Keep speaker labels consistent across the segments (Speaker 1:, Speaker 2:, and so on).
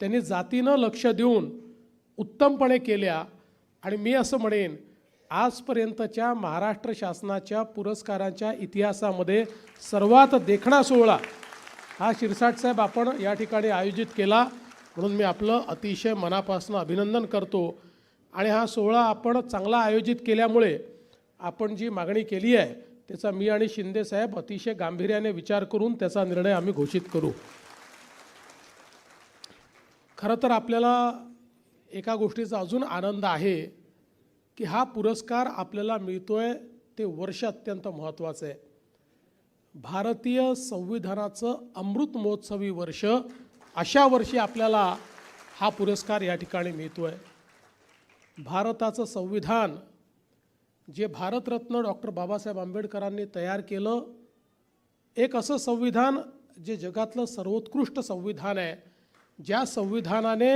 Speaker 1: त्यांनी जातीनं लक्ष देऊन उत्तमपणे केल्या. आणि मी असं म्हणेन आजपर्यंतच्या महाराष्ट्र शासनाच्या पुरस्कारांच्या इतिहासामध्ये सर्वात देखणा सोहळा हा शिरसाट साहेब आपण या ठिकाणी आयोजित केला. म्हणून मी आपलं अतिशय मनापासून अभिनंदन करतो. आणि हा सोहळा आपण चांगला आयोजित केल्यामुळे आपण जी मागणी केली आहे त्याचा मी आणि शिंदे साहेब अतिशय गांभीर्याने विचार करून त्याचा निर्णय आम्ही घोषित करू. खरं तर आपल्याला एका गोष्टीचा अजून आनंद आहे की हा पुरस्कार आपल्याला मिळतो आहे ते वर्ष अत्यंत महत्त्वाचं आहे. भारतीय संविधानाचं अमृत महोत्सवी वर्ष अशा वर्षी आपल्याला हा पुरस्कार या ठिकाणी मिळतो आहे भारताचं संविधान जे भारतरत्न डॉक्टर बाबासाहेब आंबेडकरांनी तयार केलं एक असं संविधान जे जगातलं सर्वोत्कृष्ट संविधान आहे. ज्या संविधानाने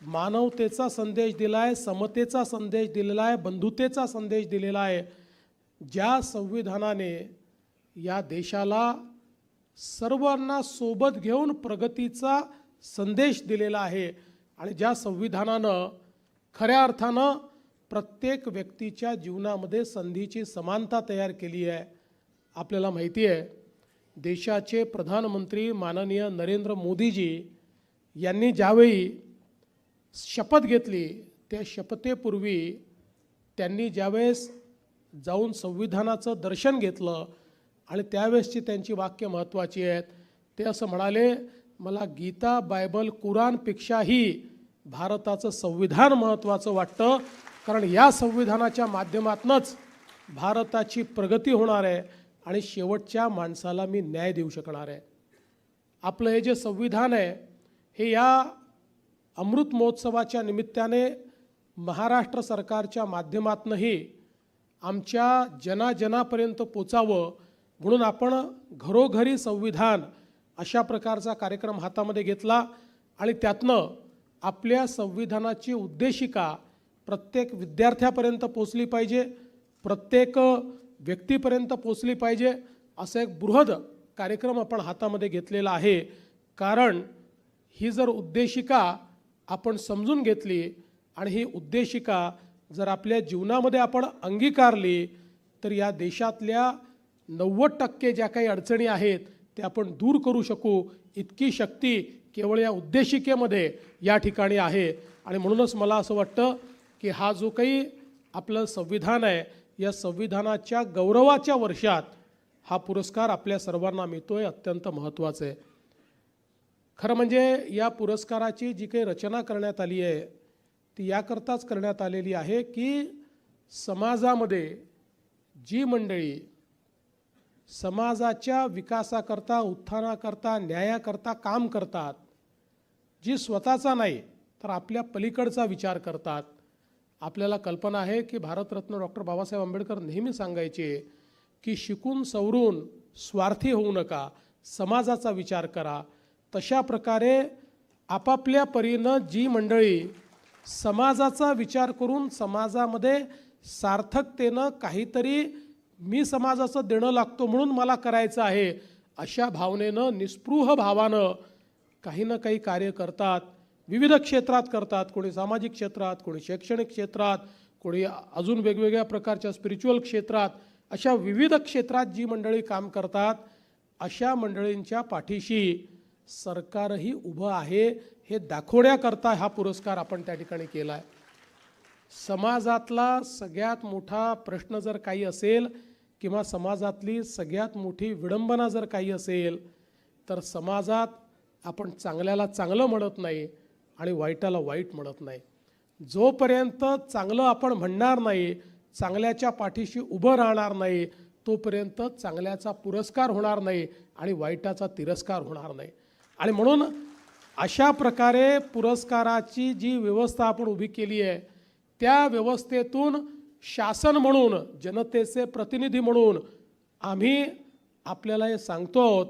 Speaker 1: मानवतेचा संदेश दिला आहे समतेचा संदेश दिलेला आहे बंधुतेचा संदेश दिलेला आहे ज्या संविधानाने या देशाला सर्वांना सोबत घेऊन प्रगतीचा संदेश दिलेला आहे आणि ज्या संविधानानं खऱ्या अर्थानं प्रत्येक व्यक्तीच्या जीवनामध्ये संधीची समानता तयार केली आहे आपल्याला माहिती आहे देशाचे प्रधानमंत्री माननीय नरेंद्र मोदीजी यांनी ज्यावेळी शपथ घेतली त्या शपथेपूर्वी त्यांनी ज्यावेळेस जाऊन संविधानाचं दर्शन घेतलं आणि त्यावेळेसची त्यांची वाक्य महत्त्वाची आहेत ते असं म्हणाले मला गीता बायबल कुराणपेक्षाही भारताचं संविधान महत्त्वाचं वाटतं कारण या संविधानाच्या माध्यमातूनच भारताची प्रगती होणार आहे आणि शेवटच्या माणसाला मी न्याय देऊ शकणार आहे. आपलं हे जे संविधान आहे हे या अमृत महोत्सवाच्या निमित्ताने महाराष्ट्र सरकारच्या माध्यमातूनही आमच्या जनाजनापर्यंत पोचावं म्हणून आपण घरोघरी संविधान अशा प्रकारचा कार्यक्रम हातामध्ये घेतला आणि त्यातनं आपल्या संविधानाची उद्देशिका प्रत्येक विद्यार्थ्यापर्यंत पोचली पाहिजे प्रत्येक व्यक्तीपर्यंत पोचली पाहिजे असं एक बृहद कार्यक्रम आपण हातामध्ये घेतलेला आहे. कारण ही जर उद्देशिका आपण समजून घेतली आणि ही उद्देशिका जर आपल्या जीवनामध्ये आपण अंगीकारली तर या देशातल्या नव्वद टक्के ज्या काही अडचणी आहेत ते आपण दूर करू शकू. इतकी शक्ती केवळ या उद्देशिकेमध्ये या ठिकाणी आहे. आणि म्हणूनच मला असं वाटतं की हा जो काही आपलं संविधान आहे या संविधानाच्या गौरवाच्या वर्षात हा पुरस्कार आपल्या सर्वांना मिळतो आहे अत्यंत महत्त्वाचं आहे. खरं म्हणजे या पुरस्काराची जी काही रचना करण्यात आली आहे ती याकरताच करण्यात आलेली आहे की समाजामध्ये जी मंडळी समाजाच्या विकासाकरता उत्थानाकरता न्यायाकरता काम करतात जी स्वतःचा नाही तर आपल्या पलीकडचा विचार करतात. आपल्याला कल्पना आहे की भारतरत्न डॉक्टर बाबासाहेब आंबेडकर नेहमी सांगायचे की शिकून सवरून स्वार्थी होऊ नका समाजाचा विचार करा तशा प्रकारे आपापल्या परीनं जी मंडळी समाजाचा विचार करून समाजामध्ये सार्थकतेनं काहीतरी मी समाजाचं देणं लागतो म्हणून मला करायचं आहे अशा भावनेनं निस्पृह भावानं काही ना काही कार्य करतात. विविध क्षेत्रात करतात. कोणी सामाजिक क्षेत्रात कोणी शैक्षणिक क्षेत्रात कोणी अजून वेगवेगळ्या प्रकारच्या स्पिरिच्युअल क्षेत्रात अशा विविध क्षेत्रात जी मंडळी काम करतात अशा मंडळींच्या पाठीशी सरकारही उभं आहे हे दाखवण्याकरता हा पुरस्कार आपण त्या ठिकाणी केला आहे समाजातला सगळ्यात मोठा प्रश्न जर काही असेल किंवा समाजातली सगळ्यात मोठी विडंबना जर काही असेल तर समाजात आपण चांगल्याला चांगलं म्हणत नाही आणि वाईटाला वाईट म्हणत नाही. जोपर्यंत चांगलं आपण म्हणणार नाही चांगल्याच्या पाठीशी उभं राहणार नाही तोपर्यंत चांगल्याचा पुरस्कार होणार नाही आणि वाईटाचा तिरस्कार होणार नाही. आणि म्हणून अशा प्रकारे पुरस्काराची जी व्यवस्था आपण उभी केली आहे त्या व्यवस्थेतून शासन म्हणून जनतेचे प्रतिनिधी म्हणून आम्ही आपल्याला हे सांगतो आहोत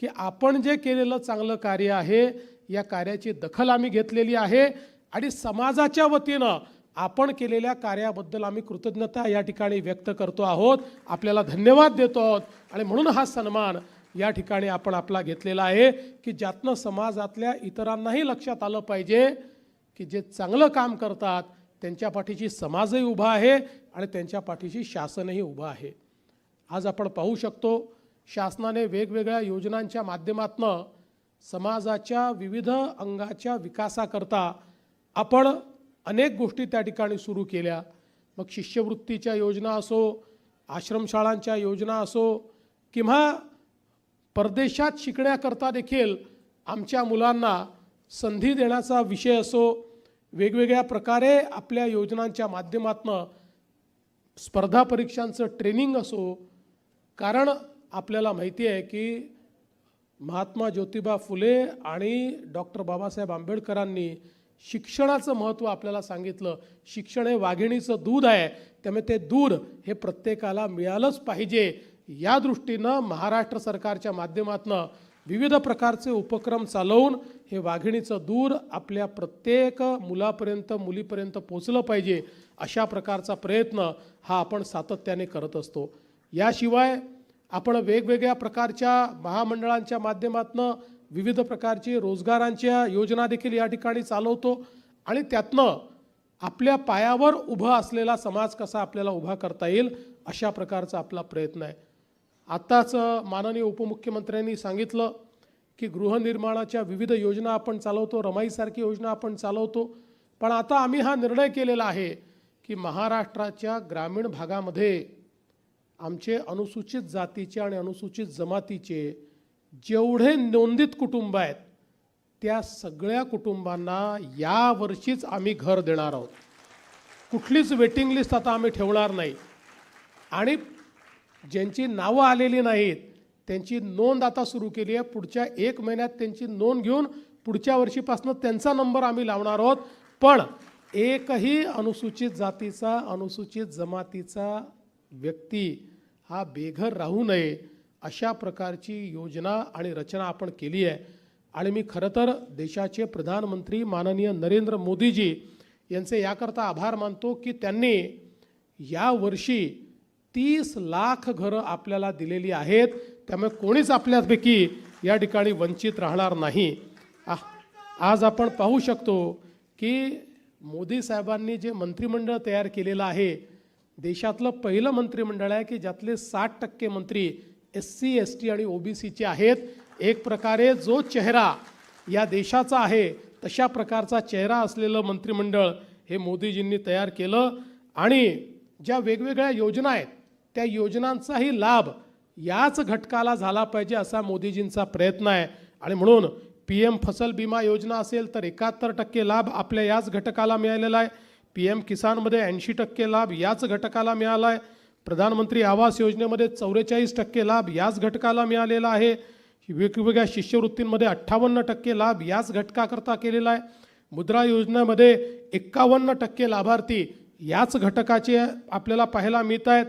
Speaker 1: की आपण जे केलेलं चांगलं कार्य आहे या कार्याची दखल आम्ही घेतलेली आहे आणि समाजाच्या वतीनं आपण केलेल्या कार्याबद्दल आम्ही कृतज्ञता या ठिकाणी व्यक्त करतो आहोत. आपल्याला धन्यवाद देतो आहोत आणि म्हणून हा सन्मान या ठिकाणी आपण आपला घेतलेला आहे की ज्यातनं समाजातल्या इतरांनाही लक्षात आलं पाहिजे की जे चांगलं काम करतात त्यांच्या पाठीशी समाजही उभा आहे आणि त्यांच्या पाठीशी शासनही उभं आहे. आज आपण पाहू शकतो शासनाने वेगवेगळ्या योजनांच्या माध्यमातनं समाजाच्या विविध अंगाच्या विकासाकरता आपण अनेक गोष्टी त्या ठिकाणी सुरू केल्या. मग शिष्यवृत्तीच्या योजना असो आश्रमशाळांच्या योजना असो किंवा परदेशात शिकण्याकरता देखील आमच्या मुलांना संधी देण्याचा विषय असो वेगवेगळ्या प्रकारे आपल्या योजनांच्या माध्यमातनं स्पर्धा परीक्षांचं ट्रेनिंग असो कारण आपल्याला माहिती आहे की महात्मा ज्योतिबा फुले आणि डॉक्टर बाबासाहेब आंबेडकरांनी शिक्षणाचं महत्त्व आपल्याला सांगितलं. शिक्षण हे वाघिणीचं दूध आहे. त्यामुळे ते दूध हे प्रत्येकाला मिळालंच पाहिजे. या दृष्टीनं महाराष्ट्र सरकारच्या माध्यमातनं विविध प्रकारचे उपक्रम चालवून हे वाघिणीचं दूर आपल्या प्रत्येक मुलापर्यंत मुलीपर्यंत पोचलं पाहिजे अशा प्रकारचा प्रयत्न हा आपण सातत्याने करत असतो. याशिवाय आपण वेगवेगळ्या प्रकारच्या महामंडळांच्या माध्यमातनं विविध प्रकारची रोजगारांच्या योजना देखील या ठिकाणी चालवतो आणि त्यातनं आपल्या पायावर उभा असलेला समाज कसा आपल्याला उभा करता येईल अशा प्रकारचा आपला प्रयत्न आहे. आत्ताच माननीय उपमुख्यमंत्र्यांनी सांगितलं की गृहनिर्माणाच्या विविध योजना आपण चालवतो रमाईसारखी योजना आपण चालवतो. पण आता आम्ही हा निर्णय केलेला आहे की महाराष्ट्राच्या ग्रामीण भागामध्ये आमचे अनुसूचित जातीचे आणि अनुसूचित जमातीचे जेवढे नोंदित कुटुंब आहेत त्या सगळ्या कुटुंबांना यावर्षीच आम्ही घर देणार आहोत. कुठलीच वेटिंग लिस्ट आता आम्ही ठेवणार नाही. आणि ज्यांची नावं आलेली नाहीत त्यांची नोंद आता सुरू केली आहे. पुढच्या एक महिन्यात त्यांची नोंद घेऊन पुढच्या वर्षीपासून त्यांचा नंबर आम्ही लावणार आहोत. पण एकही अनुसूचित जातीचा अनुसूचित जमातीचा व्यक्ती हा बेघर राहू नये अशा प्रकारची योजना आणि रचना आपण केली आहे. आणि मी खरं तर देशाचे प्रधानमंत्री माननीय नरेंद्र मोदीजी यांचे याकरता आभार मानतो की त्यांनी यावर्षी तीस लाख घरं आपल्याला दिलेली आहेत. त्यामुळे कोणीच आपल्यापैकी या ठिकाणी वंचित राहणार नाही. आ- आज आपण पाहू शकतो की मोदी साहेबांनी जे मंत्रिमंडळ तयार केलेलं आहे देशातलं पहिलं मंत्रिमंडळ आहे की ज्यातले साठ टक्के मंत्री एस सी एस टी आणि ओ बी सीचे आहेत. एक प्रकारे जो चेहरा या देशाचा आहे तशा प्रकारचा चेहरा असलेलं मंत्रिमंडळ हे मोदीजींनी तयार केलं. आणि ज्या वेगवेगळ्या योजना आहेत त्या योजनांचाही लाभ याच घटकाला झाला पाहिजे असा मोदीजींचा प्रयत्न आहे. आणि म्हणून पी एम फसल विमा योजना असेल तर एकाहत्तर टक्के लाभ आपल्या याच घटकाला मिळालेला आहे. पी एम किसानमध्ये ऐंशी टक्के लाभ याच घटकाला मिळाला आहे. प्रधानमंत्री आवास योजनेमध्ये चौवेचाळीस टक्के लाभ याच घटकाला मिळालेला आहे. वेगवेगळ्या शिष्यवृत्तींमध्ये अठ्ठावन्न टक्के लाभ याच घटकाकरता केलेला आहे. मुद्रा योजनेमध्ये एक्कावन्न टक्के लाभार्थी याच घटकाचे आपल्याला पाहायला मिळत आहेत.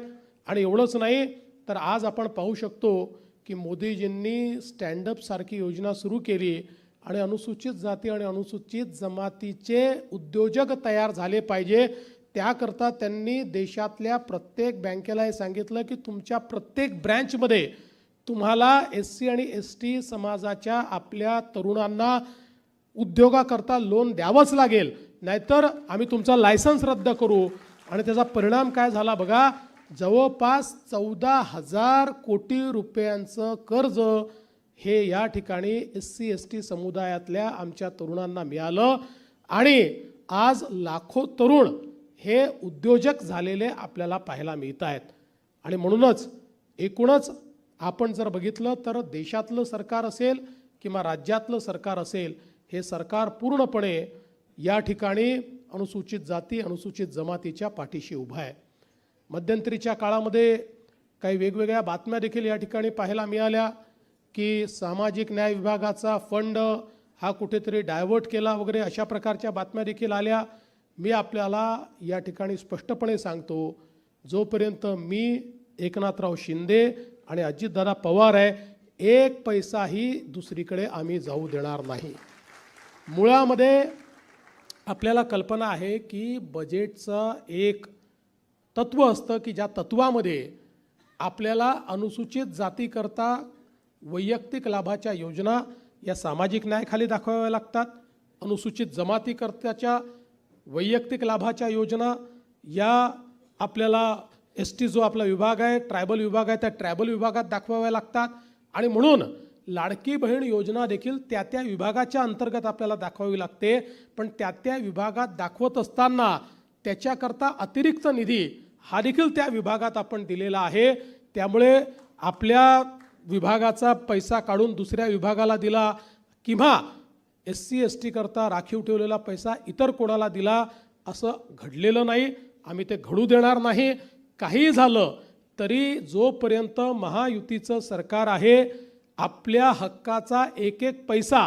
Speaker 1: आणि एवढंच नाही तर आज आपण पाहू शकतो की मोदीजींनी स्टँडअपसारखी योजना सुरू केली आणि अनुसूचित जाती आणि अनुसूचित जमातीचे उद्योजक तयार झाले पाहिजे. त्याकरता त्यांनी देशातल्या प्रत्येक बँकेला हे सांगितलं की तुमच्या प्रत्येक ब्रँचमध्ये तुम्हाला एस सी आणि एस टी समाजाच्या आपल्या तरुणांना उद्योगाकरता लोन द्यावंच लागेल. नाहीतर आम्ही तुमचा लायसन्स रद्द करू. आणि त्याचा परिणाम काय झाला बघा जवळपास चौदा हजार कोटी रुपयांचं कर्ज हे या ठिकाणी एस सी एस टी समुदायातल्या आमच्या तरुणांना मिळालं. आणि आज लाखो तरुण हे उद्योजक झालेले आपल्याला पाहायला मिळत आहेत आणि म्हणूनच एकूणच आपण जर बघितलं तर देशातलं सरकार असेल किंवा राज्यातलं सरकार असेल हे सरकार पूर्णपणे या ठिकाणी अनुसूचित जाती अनुसूचित जमातीच्या पाठीशी उभं आहे. मध्यंतरीच्या काळामध्ये काही वेगवेगळ्या बातम्या देखील या ठिकाणी पाहायला मिळाल्या की सामाजिक न्याय विभागाचा फंड हा कुठेतरी डायव्हर्ट केला वगैरे अशा प्रकारच्या बातम्या देखील आल्या. मी आपल्याला या ठिकाणी स्पष्टपणे सांगतो जोपर्यंत मी एकनाथराव शिंदे आणि अजितदादा पवार आहे एक पैसाही दुसरीकडे आम्ही जाऊ देणार नाही. मुळामध्ये आपल्याला कल्पना आहे की बजेटचा एक तत्त्व असतं की ज्या तत्वामध्ये आपल्याला अनुसूचित जातीकरता वैयक्तिक लाभाच्या योजना या सामाजिक न्यायाखाली दाखवाव्या लागतात. अनुसूचित जमातीकर्त्याच्या वैयक्तिक लाभाच्या योजना या आपल्याला एस टी जो आपला विभाग आहे ट्रायबल विभाग आहे त्या ट्रायबल विभागात दाखवाव्या लागतात. आणि म्हणून लाडकी बहीण योजना देखील त्या त्या विभागाच्या अंतर्गत आपल्याला दाखवावी लागते. पण त्या त्या विभागात दाखवत असताना त्याच्याकरता अतिरिक्त निधी हा देखील त्या विभागात आपण दिलेला आहे. त्यामुळे आपल्या विभागाचा पैसा काढून दुसऱ्या विभागाला दिला किंवा एस सी एस टीकरता राखीव ठेवलेला पैसा इतर कोणाला दिला असं घडलेलं नाही. आम्ही ते घडू देणार नाही. काही झालं तरी जोपर्यंत महायुतीचं सरकार आहे आपल्या हक्काचा एक एक पैसा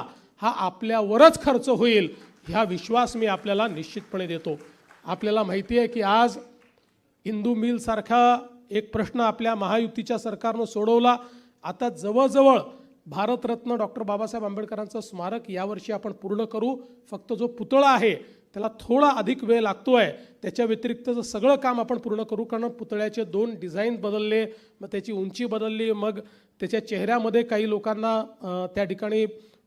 Speaker 1: हा आपल्यावरच खर्च होईल ह्या विश्वास मी आपल्याला निश्चितपणे देतो. आपल्याला माहिती आहे की आज हिंदू मिलसारखा एक प्रश्न आपल्या महायुतीच्या सरकारनं सोडवला. आता जवळजवळ भारतरत्न डॉक्टर बाबासाहेब आंबेडकरांचं स्मारक यावर्षी आपण पूर्ण करू. फक्त जो पुतळा आहे त्याला थोडा अधिक वेळ लागतो आहे त्याच्या व्यतिरिक्त सगळं काम आपण पूर्ण करू कारण पुतळ्याचे दोन डिझाईन बदलले मग त्याची उंची बदलली मग त्याच्या चेहऱ्यामध्ये काही लोकांना त्या ठिकाणी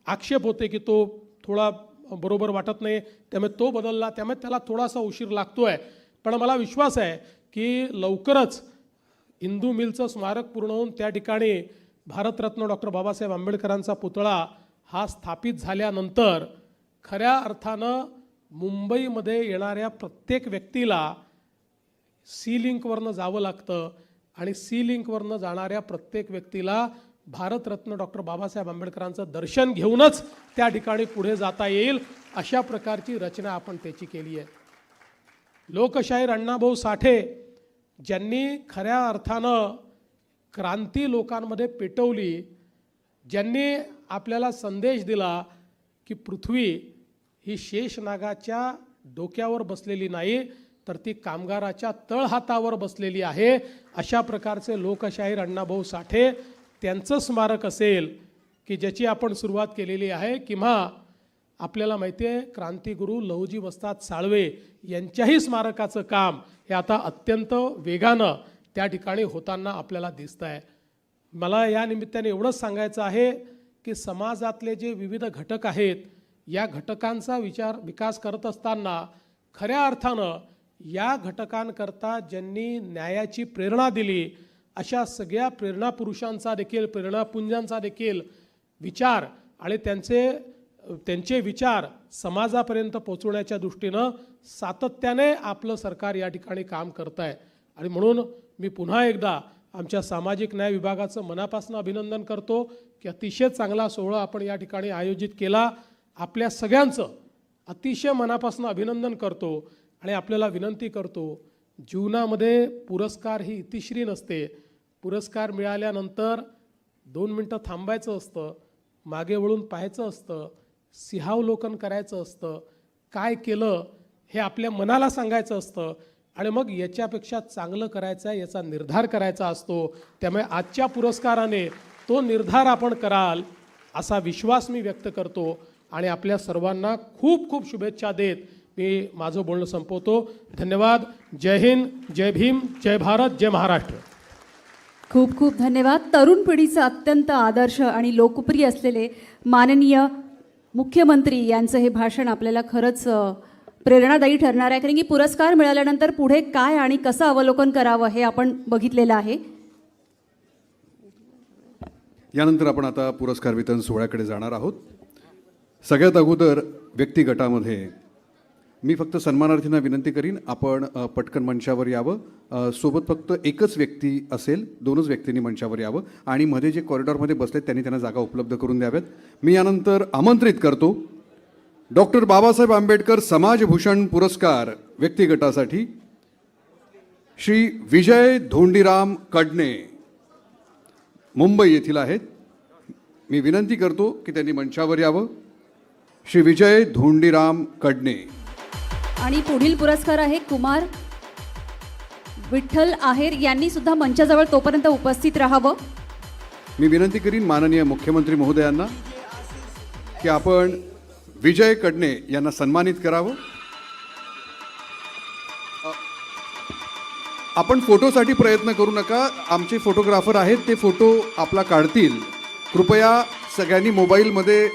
Speaker 1: आक्षेप होते की तो थोडा बरोबर वाटत नाही. त्यामुळे तो बदलला त्यामुळे त्याला थोडासा उशीर लागतो आहे पण मला विश्वास आहे की लवकरच हिंदू मिलचं स्मारक पूर्ण होऊन त्या ठिकाणी भारतरत्न डॉक्टर बाबासाहेब आंबेडकरांचा पुतळा हा स्थापित झाल्यानंतर खऱ्या अर्थानं मुंबईमध्ये येणाऱ्या प्रत्येक व्यक्तीला सी लिंकवरनं जावं लागतं आणि सी लिंकवरनं जाणाऱ्या प्रत्येक व्यक्तीला भारतरत्न डॉक्टर बाबासाहेब आंबेडकरांचं दर्शन घेऊनच त्या ठिकाणी पुढे जाता येईल अशा प्रकारची रचना आपण त्याची केली आहे. लोकशाहीर अण्णाभाऊ साठे ज्यांनी खऱ्या अर्थानं क्रांती लोकांमध्ये पेटवली ज्यांनी आपल्याला संदेश दिला की पृथ्वी ही शेषनागाच्या डोक्यावर बसलेली नाही तर ती कामगाराच्या तळहातावर बसलेली आहे. अशा प्रकारचे लोकशाहीर अण्णाभाऊ साठे त्यांचं स्मारक असेल की ज्याची आपण सुरुवात केलेली आहे. किंवा आपल्याला माहिती आहे क्रांतिगुरू लहुजी वस्ताद साळवे यांच्याही स्मारकाचं काम हे आता अत्यंत वेगानं त्या ठिकाणी होताना आपल्याला दिसतं आहे मला या निमित्ताने एवढंच सांगायचं आहे की समाजातले जे विविध घटक आहेत या घटकांचा विचार विकास करत असताना खऱ्या अर्थानं या घटकांकरता ज्यांनी न्यायाची प्रेरणा दिली अशा सगळ्या प्रेरणापुरुषांचा देखील प्रेरणापुंजांचा देखील विचार आणि त्यांचे त्यांचे विचार समाजापर्यंत पोचवण्याच्या दृष्टीनं सातत्याने आपलं सरकार या ठिकाणी काम करत आहे आणि म्हणून मी पुन्हा एकदा आमच्या सामाजिक न्याय विभागाचं मनापासून अभिनंदन करतो की अतिशय चांगला सोहळा आपण या ठिकाणी आयोजित केला. आपल्या सगळ्यांचं अतिशय मनापासून अभिनंदन करतो आणि आपल्याला विनंती करतो जीवनामध्ये पुरस्कार ही इतिश्री नसते. पुरस्कार मिळाल्यानंतर दोन मिनटं थांबायचं असतं मागे वळून पाहायचं असतं सिंहावलोकन करायचं असतं काय केलं हे आपल्या मनाला सांगायचं असतं आणि मग याच्यापेक्षा चांगलं करायचं आहे याचा निर्धार करायचा असतो. त्यामुळे आजच्या पुरस्काराने तो निर्धार आपण कराल असा विश्वास मी व्यक्त करतो. आणि आपल्या सर्वांना खूप खूप शुभेच्छा देत मी माझं बोलणं संपवतो. धन्यवाद. जय हिंद जय भीम जय भारत जय महाराष्ट्र.
Speaker 2: खूप खूप धन्यवाद. तरुण पिढीचं अत्यंत आदर्श आणि लोकप्रिय असलेले माननीय मुख्यमंत्री यांचं हे भाषण आपल्याला खरंच प्रेरणादायी ठरणार आहे. कारण की पुरस्कार मिळाल्यानंतर पुढे काय आणि कसं अवलोकन करावं हे आपण बघितलेलं आहे.
Speaker 3: यानंतर आपण आता पुरस्कार वितरण सोहळ्याकडे जाणार आहोत. सगळ्यात अगोदर व्यक्तिगटामध्ये मी फक्त सन्मानार्थींना विनंती करीन आपण पटकन मंचावर यावं. सोबत फक्त एकच व्यक्ती असेल दोनच व्यक्तींनी मंचावर यावं आणि मध्ये जे कॉरिडॉरमध्ये बसलेत त्यांनी त्यांना जागा उपलब्ध करून द्याव्यात. मी यानंतर आमंत्रित करतो डॉक्टर बाबासाहेब आंबेडकर समाजभूषण पुरस्कार व्यक्तिगटासाठी. श्री विजय धोंडीराम कडणे मुंबई येथील आहेत. मी विनंती करतो की त्यांनी मंचावर यावं. श्री विजय धोंडीराम कडणे.
Speaker 2: आणि पुढील पुरस्कार आहे कुमार विठ्ठल आहेर. यांनी सुद्धा मंचाजवळ तोपर्यंत उपस्थित राहावं.
Speaker 3: मी विनंती करीन माननीय मुख्यमंत्री महोदयांना की आपण विजय कडणे यांना सन्मानित करावं. आपण फोटोसाठी प्रयत्न करू नका. आमचे फोटोग्राफर आहेत ते फोटो आपला काढतील. कृपया सगळ्यांनी मोबाईलमध्ये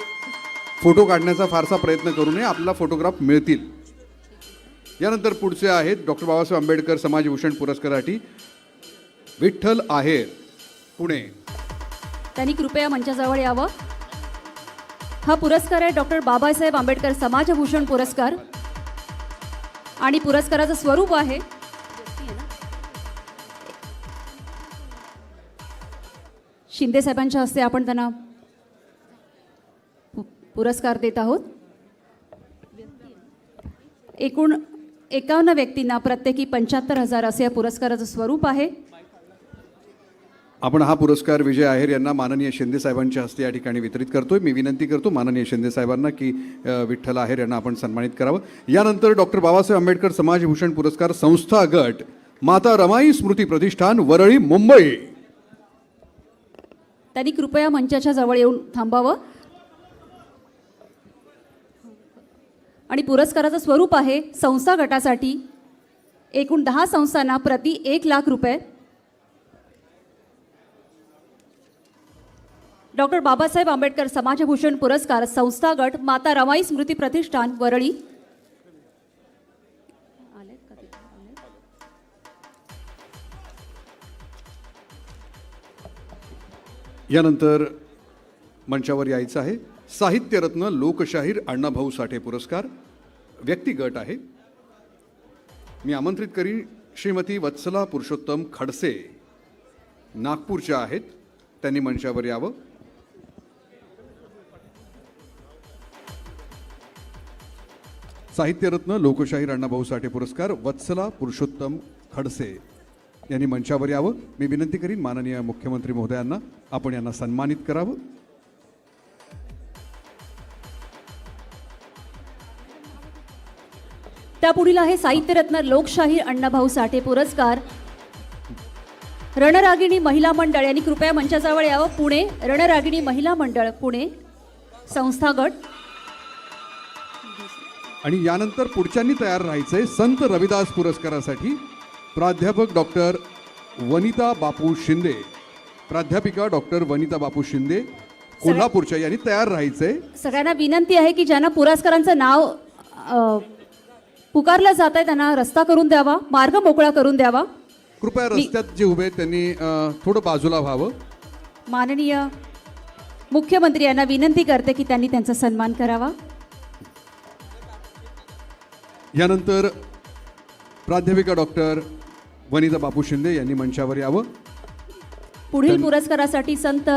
Speaker 3: फोटो काढण्याचा फारसा प्रयत्न करू नये. आपला फोटोग्राफ मिळतील. यानंतर पुढचे आहेत डॉक्टर बाबासाहेब आंबेडकर समाजभूषण पुरस्कारासाठी विठ्ठल आहेर पुणे.
Speaker 2: त्यांनी कृपया मंचाजवळ यावं. हा पुरस्कार आहे डॉक्टर बाबासाहेब आंबेडकर समाजभूषण पुरस्कार. आणि पुरस्काराचं स्वरूप आहे. शिंदे साहेबांच्या हस्ते आपण त्यांना पुरस्कार देत आहोत. एकूण एकावन्न व्यक्तींना प्रत्येकी पंच्याहत्तर हजार असे या पुरस्काराचं स्वरूप आहे.
Speaker 3: आपण हा पुरस्कार विजय आहेर यांना माननीय शिंदे साहेबांच्या हस्ते या ठिकाणी वितरित करतोय. मी विनंती करतो माननीय शिंदे साहेबांना की विठ्ठल आहेर यांना आपण सन्मानित करावं. यानंतर डॉक्टर बाबासाहेब आंबेडकर समाजभूषण पुरस्कार संस्था गट माता रमाई स्मृती प्रतिष्ठान वरळी मुंबई.
Speaker 2: त्यांनी कृपया मंचाच्या जवळ येऊन थांबावं. आणि पुरस्काराचं स्वरूप आहे संस्था गटासाठी. एकूण दहा संस्थांना प्रति एक लाख रुपये. डॉक्टर बाबासाहेब आंबेडकर समाजभूषण पुरस्कार संस्था गट माता रमाई स्मृती प्रतिष्ठान वरळी.
Speaker 3: यानंतर मंचावर यायचं आहे. साहित्यरत्न लोकशाहीर अण्णाभाऊ साठे पुरस्कार व्यक्तिगट आहे. मी आमंत्रित करीन श्रीमती वत्सला पुरुषोत्तम खडसे. नागपूरच्या आहेत त्यांनी मंचावर यावं. साहित्यरत्न लोकशाहीर अण्णाभाऊ साठे पुरस्कार वत्सला पुरुषोत्तम खडसे. यांनी मंचावर यावं. मी विनंती करीन माननीय मुख्यमंत्री महोदयांना आपण यांना सन्मानित करावं.
Speaker 2: त्यापुढील आहे साहित्यरत्न लोकशाहीर अण्णाभाऊ साठे पुरस्कार. रणरागिणी महिला मंडळ यांनी कृपया मंचाजवळ यावं. पुणे रणरागिणी महिला मंडळ पुणे संस्था गट.
Speaker 3: आणि यानंतर पुढच्यांनी तयार राहायचंय संत रविदास पुरस्कारासाठी प्राध्यापक डॉक्टर वनिता बापू शिंदे. प्राध्यापिका डॉक्टर वनिता बापू शिंदे कोल्हापूरच्या यांनी तयार राहायचंय.
Speaker 2: सगळ्यांना विनंती आहे की ज्यांना पुरस्कारांचं नाव अ, पुकारलं जात आहे त्यांना रस्ता करून द्यावा मार्ग मोकळा करून द्यावा.
Speaker 3: कृपया रस्त्यात जे उभे त्यांनी अं, थोडं बाजूला व्हावं.
Speaker 2: माननीय मुख्यमंत्री यांना विनंती करते की त्यांनी त्यांचा सन्मान करावा.
Speaker 3: यानंतर प्राध्यापिका डॉक्टर वनिता बापू शिंदे यांनी मंचावर यावं.
Speaker 2: पुढील पुरस्कारासाठी संत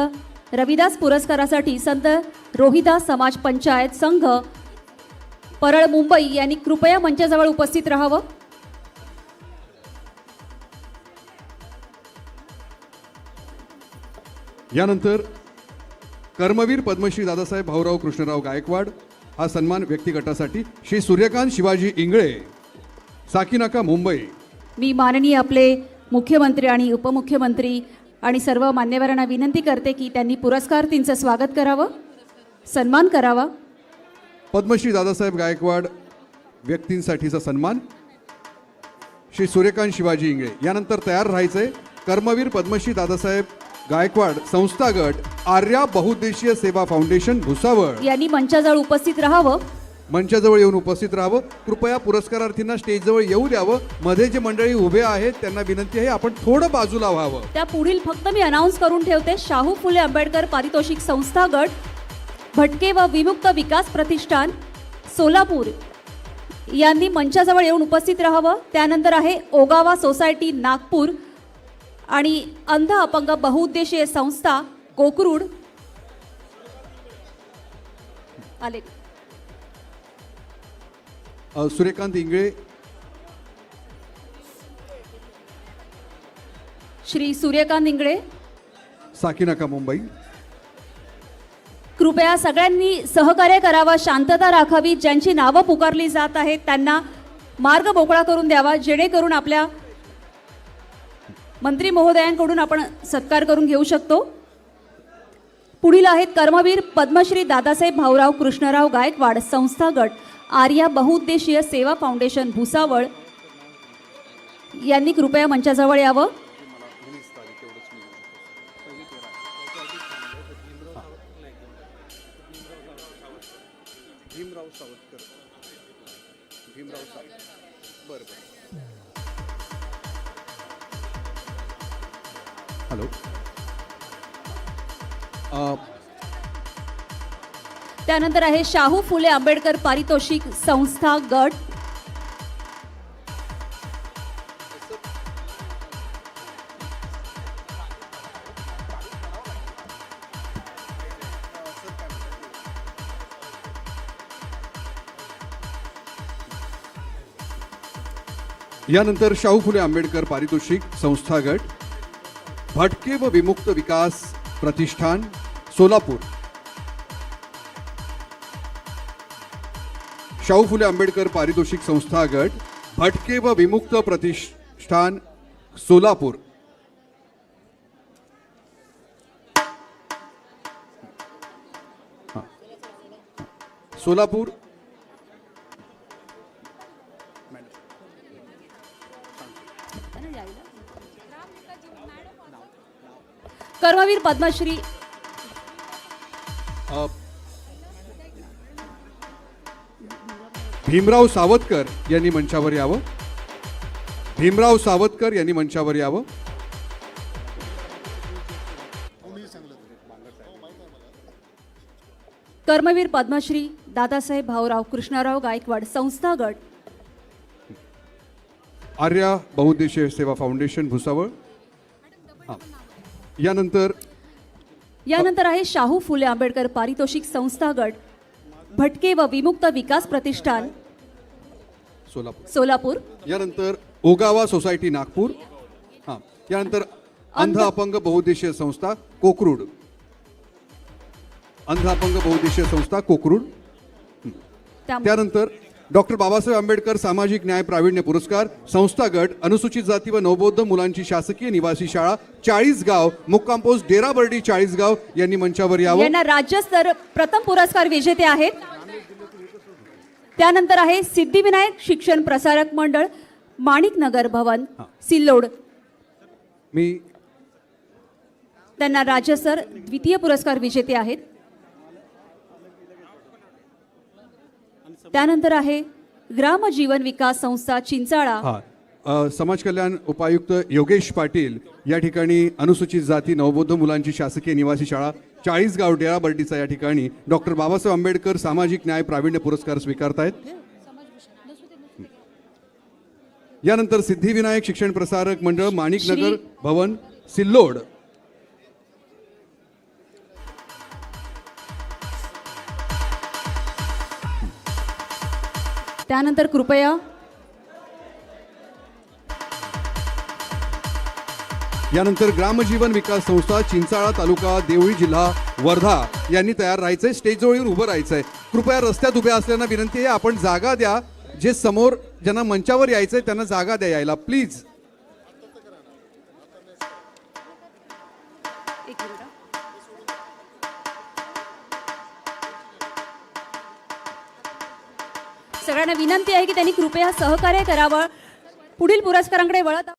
Speaker 2: रविदास पुरस्कारासाठी संत रोहिदास समाज पंचायत संघ परळ मुंबई यांनी कृपया मंचाजवळ उपस्थित राहावं.
Speaker 3: यानंतर कर्मवीर पद्मश्री दादासाहेब भाऊराव कृष्णराव गायकवाड हा सन्मान व्यक्तिगटासाठी श्री सूर्यकांत शिवाजी इंगळे साकीनाका मुंबई.
Speaker 2: मी माननीय आपले मुख्यमंत्री आणि उपमुख्यमंत्री आणि सर्व मान्यवरांना विनंती करते की त्यांनी पुरस्कारार्थींचं स्वागत करावं सन्मान करावा.
Speaker 3: पद्मश्री दादासाहेब गायकवाड व्यक्तींसाठीचा सन्मान. श्री सूर्यकांत शिवाजी इंगळे यानंतर तयार राहायचंय कर्मवीर पद्मश्री दादासाहेब गायकवाड संस्था गट आर्या बहुउद्देशीय सेवा फाउंडेशन भुसावळ.
Speaker 2: यांनी मंचाजवळ उपस्थित राहावं.
Speaker 3: मंचाजवळ येऊन उपस्थित राहावं. कृपया पुरस्कारार्थींना स्टेजजवळ येऊ द्यावं. मध्ये जे मंडळी उभे आहेत त्यांना विनंती आहे आपण थोडं बाजूला व्हावं.
Speaker 2: त्या पुढील फक्त मी अनाऊन्स करून ठेवते शाहू फुले आंबेडकर पारितोषिक संस्था गट भटके व विमुक्त विकास प्रतिष्ठान सोलापूर. यांनी मंचाजवळ येऊन उपस्थित राहावं. त्यानंतर आहे ओगावा सोसायटी नागपूर आणि अंध अपंग बहुउद्देशीय संस्था कोकरूड आले.
Speaker 3: सूर्यकांत इंगळे.
Speaker 2: श्री सूर्यकांत इंगळे.
Speaker 3: साकीनाका मुंबई.
Speaker 2: कृपया सगळ्यांनी सहकार्य करावं शांतता राखावी. ज्यांची नावं पुकारली जात आहेत त्यांना मार्ग मोकळा करून द्यावा. जेणेकरून आपल्या मंत्री महोदयांकडून आपण सत्कार करून घेऊ शकतो. पुढील आहेत कर्मवीर पद्मश्री दादासाहेब भाऊराव कृष्णराव गायकवाड संस्था गट आर्या बहुउद्देशीय सेवा फाउंडेशन भुसावळ. यांनी कृपया मंचाजवळ यावं. तर आहे शाहू फुले आंबेडकर पारितोषिक संस्था गट.
Speaker 3: यानंतर शाहू फुले आंबेडकर पारितोषिक संस्था गट. भटके व विमुक्त विकास प्रतिष्ठान सोलापूर. शाहू फुले आंबेडकर पारितोषिक संस्था गट भटके व विमुक्त प्रतिष्ठान सोलापूर. सोलापूर.
Speaker 2: कर्मवीर पद्मश्री
Speaker 3: भीमराव सावतकर यांनी मंचावर यावं. भीमराव सावतकर यांनी मंचावर यावं.
Speaker 2: कर्मवीर पद्मश्री दादासाहेब भाऊराव कृष्णराव गायकवाड संस्था गट.
Speaker 3: आर्या बहुउद्देशीय सेवा फाउंडेशन भुसावळ. यानंतर
Speaker 2: यानंतर आहे शाहू फुले आंबेडकर पारितोषिक संस्था गट. भटके व विमुक्त विकास प्रतिष्ठान
Speaker 3: सोलापूर.
Speaker 2: सोलापूर.
Speaker 3: यानंतर ओगावा सोसायटी नागपूर. हां यानंतर अंध अपंग बहुउद्देशीय संस्था कोकरूड. अंध अपंग बहुउद्देशीय संस्था कोकरूड.
Speaker 2: त्या-
Speaker 3: त्यानंतर डॉक्टर बाबासाहेब आंबेडकर सामाजिक न्याय प्रावीण्य पुरस्कार संस्था गट अनुसूचित जाती व नवबौद्ध मुलांची शासकीय निवासी शाळा चाळीसगाव मुक्काम पोस्ट डेरा बर्डी चाळीसगाव यांनी मंचावर यावं.
Speaker 2: यांना राज्यस्तर प्रथम पुरस्कार विजेते आहेत. त्यानंतर आहे सिद्धिविनायक शिक्षण प्रसारक मंडळ माणिक नगर भवन सिल्लोड.
Speaker 3: मी
Speaker 2: त्यांना राज्यस्तर द्वितीय पुरस्कार विजेते आहेत. त्यानंतर आहे ग्राम जीवन विकास संस्था चिंचाळा.
Speaker 3: हा समाज कल्याण उपायुक्त योगेश पाटील या ठिकाणी अनुसूचित जाती नवबौद्ध मुलांची शासकीय निवासी शाळा चाळीसगाव डेरा बर्डीचा या ठिकाणी डॉक्टर बाबासाहेब आंबेडकर सामाजिक न्याय प्रावीण्य पुरस्कार स्वीकारतायत. यानंतर सिद्धिविनायक शिक्षण प्रसारक मंडळ माणिक नगर
Speaker 2: श्री-
Speaker 3: भवन सिल्लोड.
Speaker 2: त्यानंतर कृपया
Speaker 3: यानंतर ग्रामजीवन विकास संस्था चिंचाळा तालुका देवळी जिल्हा वर्धा यांनी तयार राहायचंय. स्टेजजवळ येऊन उभं राहायचंय. कृपया रस्त्यात उभ्या असल्यानं विनंती आहे आपण जागा द्या. जे समोर ज्यांना मंचावर यायचंय त्यांना जागा द्या यायला. प्लीज.
Speaker 2: सगळ्यांना विनंती आहे की त्यांनी कृपया सहकार्य करावं. पुढील पुरस्कारांकडे वळत